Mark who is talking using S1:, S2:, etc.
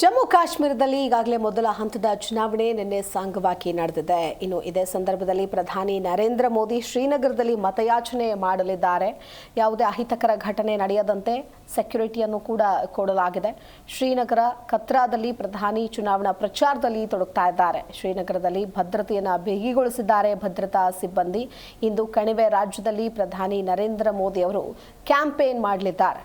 S1: ಜಮ್ಮು ಕಾಶ್ಮೀರದಲ್ಲಿ ಈಗಾಗಲೇ ಮೊದಲ ಹಂತದ ಚುನಾವಣೆ ನಿನ್ನೆ ಸಾಂಗವಾಗಿ ನಡೆದಿದೆ. ಇನ್ನು ಇದೇ ಸಂದರ್ಭದಲ್ಲಿ ಪ್ರಧಾನಿ ನರೇಂದ್ರ ಮೋದಿ ಶ್ರೀನಗರದಲ್ಲಿ ಮತಯಾಚನೆ ಮಾಡಲಿದ್ದಾರೆ. ಯಾವುದೇ ಅಹಿತಕರ ಘಟನೆ ನಡೆಯದಂತೆ ಸೆಕ್ಯುರಿಟಿಯನ್ನು ಕೂಡ ಕೊಡಲಾಗಿದೆ. ಶ್ರೀನಗರ ಕತ್ರಾದಲ್ಲಿ ಪ್ರಧಾನಿ ಚುನಾವಣಾ ಪ್ರಚಾರದಲ್ಲಿ ತೊಡಗ್ತಾ ಇದ್ದಾರೆ. ಶ್ರೀನಗರದಲ್ಲಿ ಭದ್ರತೆಯನ್ನು ಬಿಗಿಗೊಳಿಸಿದ್ದಾರೆ ಭದ್ರತಾ ಸಿಬ್ಬಂದಿ. ಇಂದು ಕಣಿವೆ ರಾಜ್ಯದಲ್ಲಿ ಪ್ರಧಾನಿ ನರೇಂದ್ರ ಮೋದಿ ಅವರು ಕ್ಯಾಂಪೇನ್ ಮಾಡಲಿದ್ದಾರೆ.